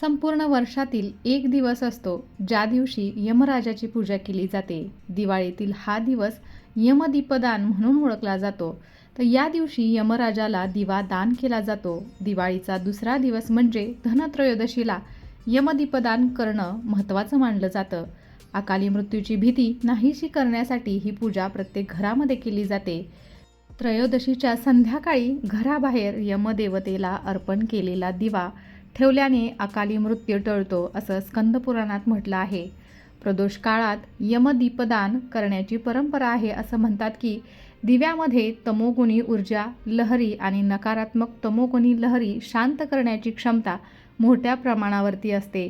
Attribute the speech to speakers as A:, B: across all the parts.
A: संपूर्ण वर्षातील एक दिवस असतो ज्या दिवशी यमराजाची पूजा केली जाते. दिवाळीतील हा दिवस यमदीपदान म्हणून ओळखला जातो. तर या दिवशी यमराजाला दिवा दान केला जातो. दिवाळीचा दुसरा दिवस म्हणजे धनत्रयोदशीला यमदीपदान करणं महत्त्वाचं मानलं जातं. अकाली मृत्यूची भीती नाहीशी करण्यासाठी ही पूजा प्रत्येक घरामध्ये केली जाते. त्रयोदशीच्या संध्याकाळी घराबाहेर यमदेवतेला अर्पण केलेला दिवा ठेवल्याने अकाली मृत्यू टळतो असं स्कंदपुराणात म्हटलं आहे. प्रदोष काळात यमदीपदान करण्याची परंपरा आहे असं म्हणतात की दिव्यामध्ये तमोगुणी ऊर्जा लहरी आणि नकारात्मक तमोगुणी लहरी शांत करण्याची क्षमता मोठ्या प्रमाणावरती असते.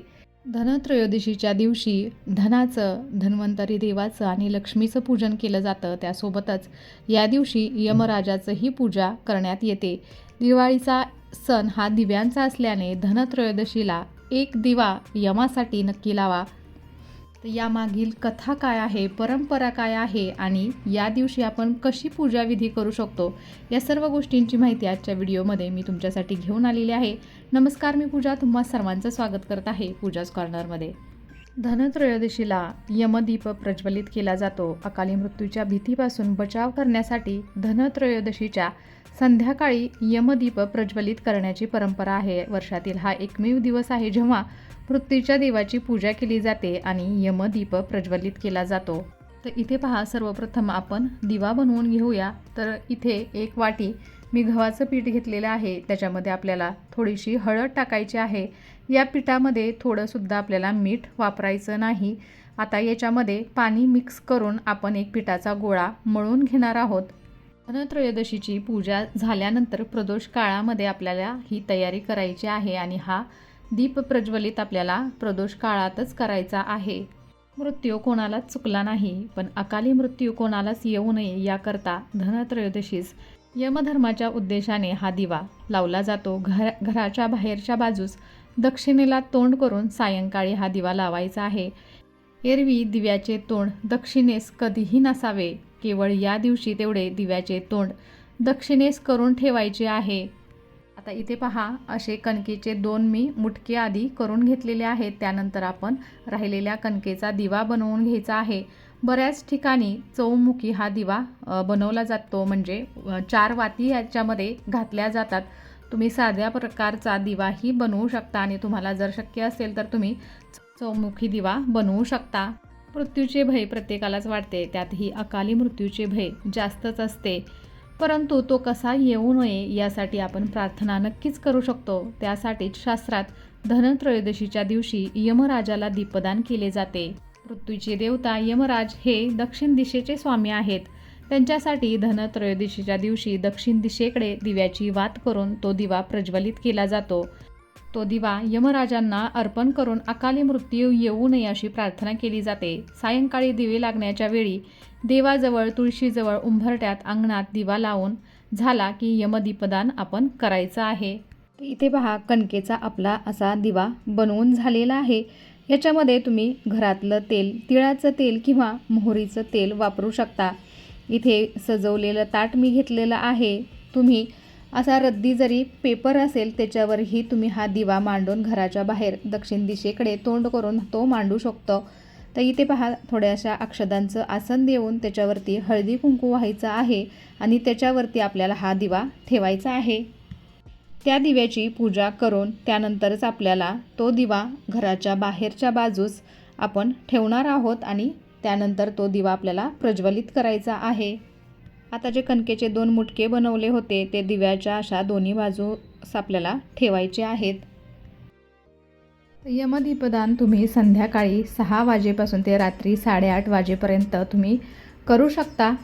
A: धनत्रयोदशीच्या दिवशी धनाचं धन्वंतरी देवाचं आणि लक्ष्मीचं पूजन केलं जातं. त्यासोबतच या दिवशी यमराजाचंही पूजा करण्यात येते. दिवाळीचा सण हा दिव्यांचा असल्याने धनत्रयोदशीला एक दिवा यमासाठी नक्की लावा. तर यामागील कथा काय आहे परंपरा काय आहे आणि या दिवशी आपण कशी पूजाविधी करू शकतो या सर्व गोष्टींची माहिती आजच्या व्हिडिओमध्ये मी तुमच्यासाठी घेऊन आलेली आहे. नमस्कार मी पूजा. तुम्हा सर्वांचं स्वागत करत आहे पूजाच कॉर्नरमध्ये. धनत्रयोदशीला यमदीप प्रज्वलित केला जातो. अकाली मृत्यूच्या भीतीपासून बचाव करण्यासाठी धनत्रयोदशीच्या संध्याकाळी यमदीप प्रज्वलित करण्याची परंपरा आहे. वर्षातील हा एकमेव दिवस आहे जेव्हा मृत्यूच्या देवाची पूजा केली जाते आणि यमदीप प्रज्वलित केला जातो. तर इथे पहा सर्वप्रथम आपण दिवा बनवून घेऊया. तर इथे एक वाटी मी गव्हाचं पीठ घेतलेलं आहे त्याच्यामध्ये आपल्याला थोडीशी हळद टाकायची आहे. या पिठामध्ये थोडंसुद्धा आपल्याला मीठ वापरायचं नाही. आता याच्यामध्ये पाणी मिक्स करून आपण एक पिठाचा गोळा मळून घेणार आहोत. धनत्रयोदशीची पूजा झाल्यानंतर प्रदोष काळामध्ये आपल्याला ही तयारी करायची आहे आणि हा दीप प्रज्वलित आपल्याला प्रदोष काळातच करायचा आहे. मृत्यू कोणालाच चुकला नाही पण अकाली मृत्यू कोणालाच येऊ नये याकरता धनत्रयोदशीस यमधर्माच्या उद्देशाने हा दिवा लावला जातो. घर घराच्या बाहेरच्या बाजूस दक्षिणेला तोंड करून सायंकाळी हा दिवा लावायचा आहे. एरवी दिव्याचे तोंड दक्षिणेस कधीही नसावे. केवळ या दिवशी तेवढे दिव्याचे तोंड दक्षिणेस करून ठेवायचे आहे. आता इथे पहा असे कणकेचे दोन मी मुटके आधी करून घेतलेले आहेत. त्यानंतर आपण राहिलेल्या कणकेचा दिवा बनवून घ्यायचा आहे. बऱ्याच ठिकाणी चौमुखी हा दिवा बनवला जातो. म्हणजे चार वाती याच्यामध्ये घातल्या जातात. तुम्ही साध्या प्रकारचा दिवाही बनवू शकता आणि तुम्हाला जर शक्य असेल तर तुम्ही चौमुखी दिवा बनवू शकता. मृत्यूचे भय प्रत्येकालाच वाटते. त्यातही अकाली मृत्यूचे भय जास्तच असते. परंतु तो कसा येऊ नये यासाठी आपण प्रार्थना नक्कीच करू शकतो. त्यासाठीच शास्त्रात धनत्रयोदशीच्या दिवशी यमराजाला दीपदान केले जाते. मृत्यूचे देवता यमराज हे दक्षिण दिशेचे स्वामी आहेत. त्यांच्यासाठी धनत्रयोदशीच्या दिवशी दक्षिण दिशेकडे दिव्याची वात करून तो दिवा प्रज्वलित केला जातो. तो दिवा यमराजांना अर्पण करून अकाली मृत्यू येऊ नये अशी प्रार्थना केली जाते. सायंकाळी दिवे लागण्याच्या वेळी देवाजवळ तुळशीजवळ उंभरट्यात अंगणात दिवा लावून झाला की यमदीपदान आपण करायचं आहे. इथे पहा कणकेचा आपला असा दिवा बनवून झालेला आहे. याच्यामध्ये तुम्ही घरातलं तेल तिळाचं तेल किंवा मोहरीचं तेल वापरू शकता. इथे सजवलेलं ताट मी घेतलेलं आहे. तुम्ही असा रद्दी जरी पेपर असेल त्याच्यावरही तुम्ही हा दिवा मांडून घराच्या बाहेर दक्षिण दिशेकडे तोंड करून तो मांडू शकतो. तर इथे पहा थोड्याशा अक्षदांचं आसन देऊन त्याच्यावरती हळदी कुंकू व्हायचं आहे आणि त्याच्यावरती आपल्याला हा दिवा ठेवायचा आहे. त्या दिव्याची पूजा करून त्यानंतरच आपल्याला तो दिवा घराच्या बाहेरच्या बाजूस आपण ठेवणार आहोत आणि त्यानंतर तो दिवा आपल्याला प्रज्वलित करायचा आहे. आता जे कणकेचे दोन मुटके बनवले होते ते दिव्याच्या अशा दोन्ही बाजूस आपल्याला ठेवायचे आहेत. यमदीपदान तुम्ही संध्याकाळी सहा वाजेपासून ते रात्री साडेआठ वाजेपर्यंत तुम्ही करू शकता.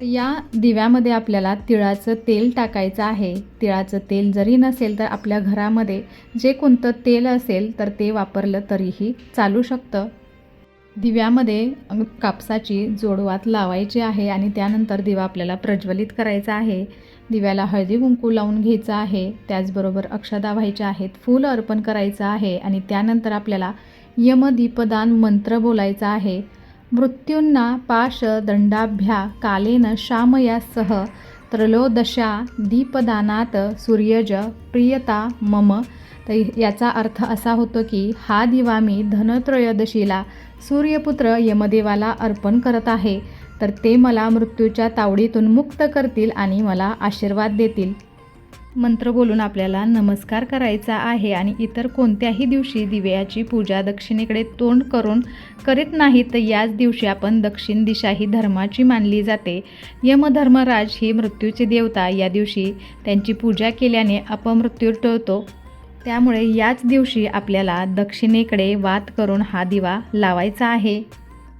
A: या दिव्यामध्ये आपल्याला तिळाचं तेल टाकायचं आहे. तिळाचं तेल जरी नसेल तर आपल्या घरामध्ये जे कोणतं तेल असेल तर ते वापरलं तरीही चालू शकतं. दिव्यामध्ये कापसाची जोडवात लावायची आहे आणि त्यानंतर दिवा आपल्याला प्रज्वलित करायचा आहे. दिव्याला हळदी कुंकू लावून घ्यायचं आहे. त्याचबरोबर अक्षदा व्हायच्या आहेत फूल अर्पण करायचं आहे आणि त्यानंतर आपल्याला यमदीपदान मंत्र बोलायचा आहे. मृत्यूंना पाश दंडाभ्या कालेन शामयासह त्रयोदशा दीपदानात सूर्यज प्रियता मम. तर याचा अर्थ असा होतो की हा दिवा मी धनत्रयोदशीला सूर्यपुत्र यमदेवाला अर्पण करत आहे. तर ते मला मृत्यूच्या तावडीतून मुक्त करतील आणि मला आशीर्वाद देतील. मंत्र बोलून आपल्याला नमस्कार करायचा आहे आणि इतर कोणत्याही दिवशी दिव्याची पूजा दक्षिणेकडे तोंड करून करीत नाही तर याच दिवशी आपण दक्षिण दिशा ही धर्माची मानली जाते. यमधर्मराज ही मृत्यूची देवता. या दिवशी त्यांची पूजा केल्याने अपमृत्यू टळतो. त्यामुळे याच दिवशी आपल्याला दक्षिणेकडे वात करून हा दिवा लावायचा आहे.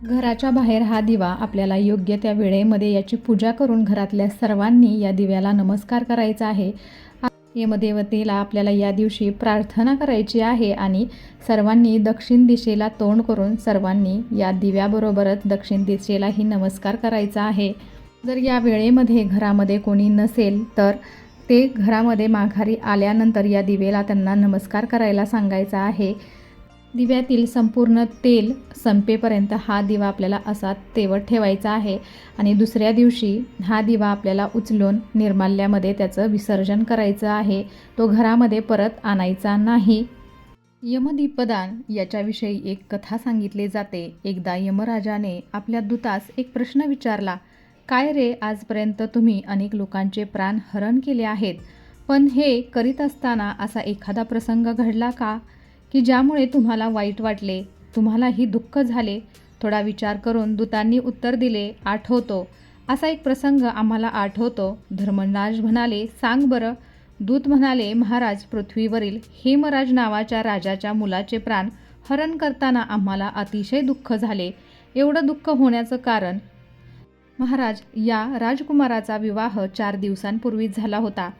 A: घराच्या बाहेर हा दिवा आपल्याला योग्य त्या वेळेमध्ये याची पूजा करून घरातल्या सर्वांनी या दिव्याला नमस्कार करायचा आहे. यमदेवतेला आपल्याला या दिवशी प्रार्थना करायची आहे आणि सर्वांनी दक्षिण दिशेला तोंड करून सर्वांनी या दिव्याबरोबरच दक्षिण दिशेलाही नमस्कार करायचा आहे. जर या वेळेमध्ये घरामध्ये कोणी नसेल तर ते घरामध्ये माघारी आल्यानंतर या दिवेला त्यांना नमस्कार करायला सांगायचा आहे. दिव्यातील संपूर्ण तेल संपेपर्यंत हा दिवा आपल्याला असा तेवत ठेवायचा आहे. आणि दुसऱ्या दिवशी हा दिवा आपल्याला उचलून निर्माल्यामध्ये त्याचं विसर्जन करायचं आहे. तो घरामध्ये परत आणायचा नाही. यमदीपदान याच्याविषयी एक कथा सांगितली जाते. एकदा यमराजाने आपल्या दूतास एक प्रश्न विचारला काय रे आजपर्यंत तुम्ही अनेक लोकांचे प्राण हरण केले आहेत पण हे करीत असताना असा एखादा प्रसंग घडला का? की ज्यामुळे तुम्हाला वाईट वाटले तुम्हालाही दुःख झाले थोडा विचार करून दूतांनी उत्तर दिले आठवतो. असा एक प्रसंग आम्हाला आठवतो. धर्मराज म्हणाले सांग बरं. दूत म्हणाले महाराज पृथ्वीवरील हेमराज नावाच्या राजाच्या मुलाचे प्राण हरण करताना आम्हाला अतिशय दुःख झाले. एवढं दुःख होण्याचं कारण महाराज या राजकुमाराचा विवाह चार दिवसांपूर्वीच झाला होता.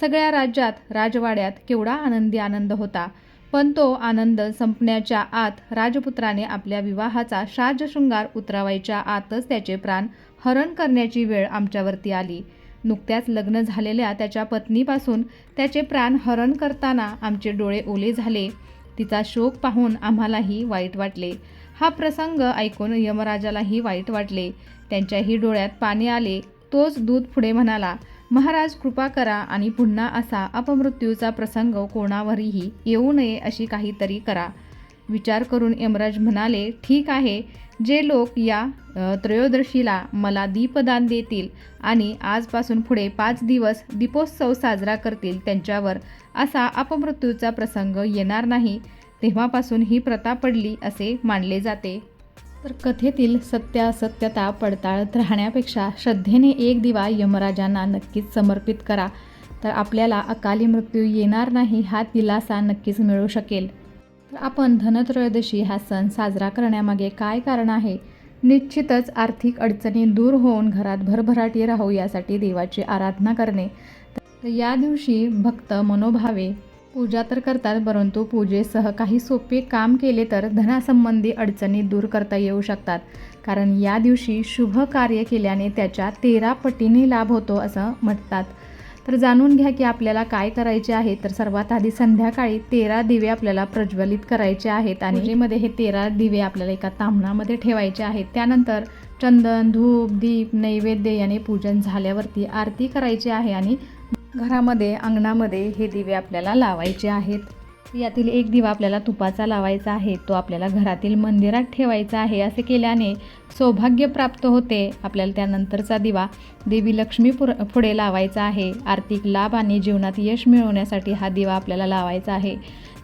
A: सगळ्या राज्यात राजवाड्यात केवढा आनंदी आनंद होता. पण तो आनंद संपण्याच्या आत राजपुत्राने आपल्या विवाहाचा शाजशृंगार उतरवायच्या आतच त्याचे प्राण हरण करण्याची वेळ आमच्यावरती आली. नुकत्याच लग्न झालेल्या त्याच्या पत्नीपासून त्याचे प्राण हरण करताना आमचे डोळे ओले झाले. तिचा शोक पाहून आम्हालाही वाईट वाटले. हा प्रसंग ऐकून यमराजालाही वाईट वाटले. त्यांच्याही डोळ्यात पाणी आले. तोच दूध पुढे म्हणाला महाराज कृपा करा आणि पुन्हा असा अपमृत्यूचा प्रसंग कोणावरही येऊ नये अशी काहीतरी करा. विचार करून यमराज म्हणाले ठीक आहे. जे लोक या त्रयोदशीला मला दीपदान देतील आणि आजपासून पुढे पाच दिवस दीपोत्सव साजरा करतील त्यांच्यावर असा अपमृत्यूचा प्रसंग येणार नाही. तेव्हापासून ही प्रथा पडली असे मानले जाते. तर कथेतील सत्यासत्यता पडताळत राहण्यापेक्षा श्रद्धेने एक दिवा यमराजांना नक्कीच समर्पित करा. तर आपल्याला अकाली मृत्यू येणार नाही हा दिलासा नक्कीच मिळू शकेल. तर आपण धनत्रयोदशी हा सण साजरा करण्यामागे काय कारण आहे? निश्चितच आर्थिक अडचणी दूर होऊन घरात भरभराटी राहू यासाठी देवाची आराधना करणे. तर या दिवशी भक्त मनोभावे पूजा तर करतात परंतु पूजेसह काही सोपे काम केले तर धनासंबंधी अडचणी दूर करता येऊ शकतात. कारण या दिवशी शुभ कार्य केल्याने त्याच्या तेरा पटीने लाभ होतो असं म्हणतात. तर जाणून घ्या की आपल्याला काय करायचे आहे. तर सर्वात आधी संध्याकाळी तेरा दिवे आपल्याला प्रज्वलित करायचे आहेत आणि पूजेमध्ये हे तेरा दिवे आपल्याला एका तामणामध्ये ठेवायचे आहेत. त्यानंतर चंदन धूप दीप नैवेद्य याने पूजन झाल्यावरती आरती करायची आहे आणि घरामध्ये अंगणामध्ये हे दिवे आपल्याला लावायचे आहेत. यातील एक दिवा आपल्याला तुपाचा लावायचा आहे. तो आपल्याला घरातील मंदिरात ठेवायचा आहे असे केल्याने सौभाग्य प्राप्त होते. आपल्याला त्यानंतरचा दिवा देवी लक्ष्मी पुर पुढे लावायचा आहे. आर्थिक लाभ आणि जीवनात यश मिळवण्यासाठी हा दिवा आपल्याला लावायचा आहे.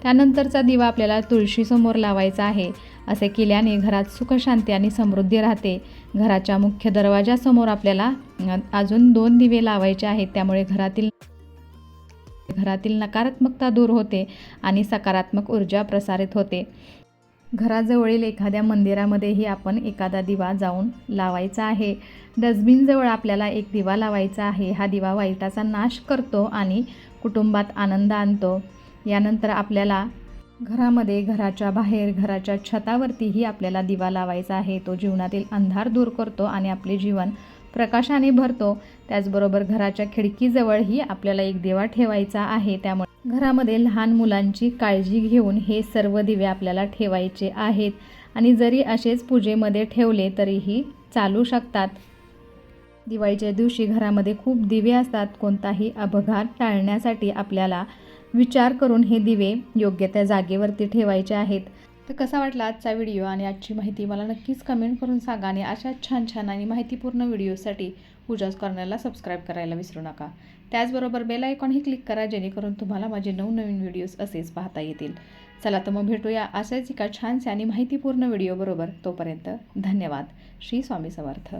A: त्यानंतरचा दिवा आपल्याला तुळशीसमोर लावायचा आहे. असे केल्याने घरात सुखशांती आणि समृद्धी राहते. घराच्या मुख्य दरवाजासमोर आपल्याला अजून दोन दिवे लावायचे आहेत. त्यामुळे घरातील घरातील नकारात्मकता दूर होते आणि सकारात्मक ऊर्जा प्रसारित होते. घराजवळील एखाद्या मंदिरामध्येही आपण एखादा दिवा जाऊन लावायचा आहे. डस्टबिनजवळ आपल्याला एक दिवा लावायचा आहे. हा दिवा वाईटाचा नाश करतो आणि कुटुंबात आनंद आणतो. यानंतर आपल्याला घरामध्ये घराच्या बाहेर घराच्या छतावरतीही आपल्याला दिवा लावायचा आहे. तो जीवनातील अंधार दूर करतो आणि आपले जीवन प्रकाशाने भरतो. त्याचबरोबर घराच्या खिडकीजवळही आपल्याला एक दिवा ठेवायचा आहे. त्यामुळे घरामध्ये लहान मुलांची काळजी घेऊन हे सर्व दिवे आपल्याला ठेवायचे आहेत. आणि जरी असेच पूजेमध्ये ठेवले तरीही चालू शकतात. दिवाळीच्या दिवशी घरामध्ये खूप दिवे असतात. कोणताही अपघात टाळण्यासाठी आपल्याला विचार करून हे दिवे योग्य त्या जागेवरती ठेवायचे आहेत. तर कसा वाटला आजचा व्हिडिओ आणि आजची माहिती मला नक्कीच कमेंट करून सांगा आणि अशा छान छान आणि माहितीपूर्ण व्हिडिओसाठी पूजाच कॉर्नरला सबस्क्राईब करायला विसरू नका. त्याचबरोबर बेल आयकॉनही क्लिक करा जेणेकरून तुम्हाला माझे नवनवीन व्हिडिओज असेच पाहता येतील. चला तर मग भेटूया असेच एका छानसे आणि माहितीपूर्ण व्हिडिओबरोबर तोपर्यंत धन्यवाद. श्री स्वामी समर्थ.